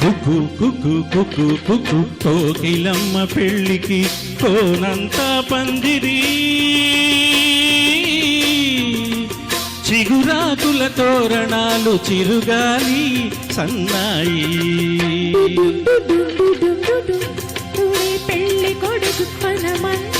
కుకు కుకు కుకు కుకు కోకిలమ్మ పెళ్ళికి కోనంత పందిరి చిగురాకుల తోరణాలు చిరుగాలి సన్నాయి పెళ్ళి కొడుకు పనమన్న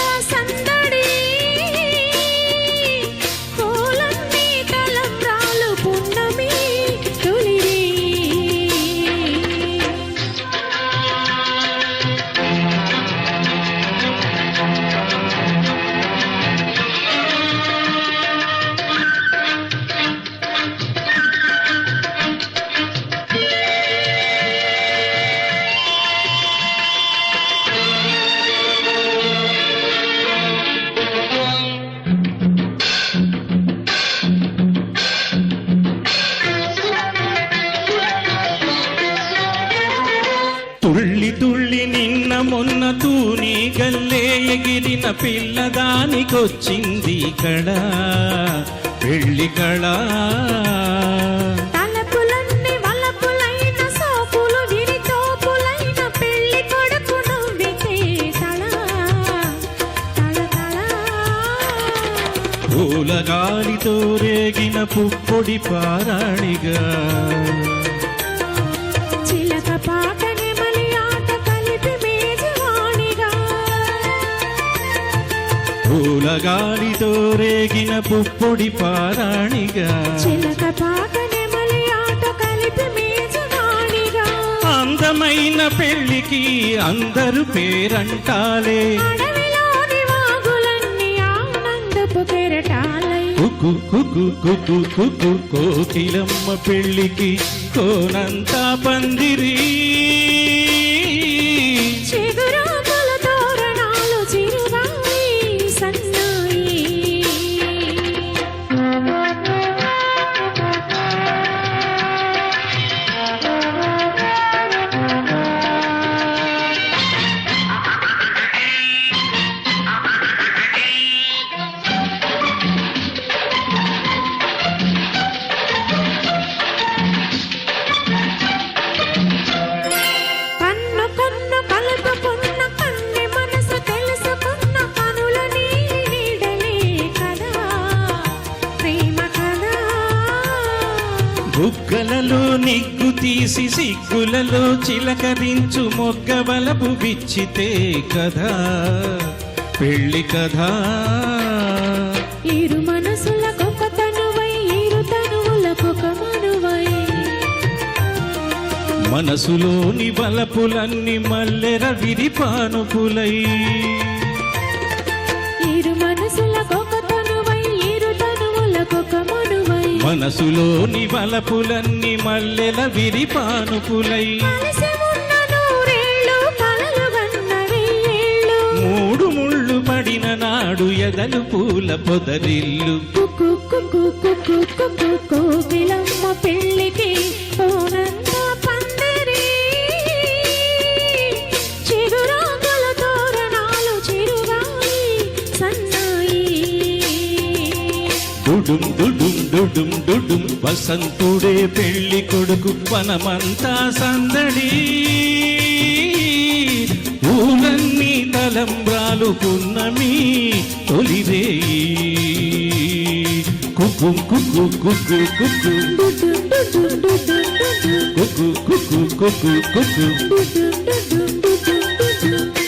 తుళ్ళి తుళ్ళి నిన్న మొన్న తూని గల్లే ఎగిరిన పిల్లదానికొచ్చింది కళ పెళ్ళి కళ. తల. పూలగాలితో రేగిన పుప్పొడి పారాణిగా. పూలగాలితో రేగిన పుప్పొడి పారాణిగా. చిలక పాట నెమలి ఆట కలిపి మేజవాణిగా అందమైన పెళ్ళికి అందరు పేరంటాలే. కుకు కుకు కోకిలమ్మ పెళ్ళికి కోనంతా పందిరి. బుగ్గలలో నిగ్గు తీసి సిగ్గులలో చిలకరించు మొగ్గ బలపు విచ్చితే కదా పెళ్ళి కదా. ఇరు మనసులకొక తనువై ఇరు తనువులకొక మనువై. మనసులోని బలపులన్నీ మల్లెర విరిపానుపులై ఇరు మనసులకొక మనసులోని బలపులన్నీ మల్లెల విరిపానుపులై మూడు ముళ్ళు పడిన నాడు ఎదలు పూల పొదరిల్లు కోకిలమ్మ పెళ్ళికి డుడుం డుడుం డుడుం డుడుం వసంతుడే పెళ్ళి కొడుకు వనమంతా సందడి. ఊలన్నీ తలంబ్రాలు పున్నమి తొలిరేయి కుక్కు కుక్కు కుక్కు కుక్కు. డుడు కుక్కు కుక్కు కుక్కు కుక్కు.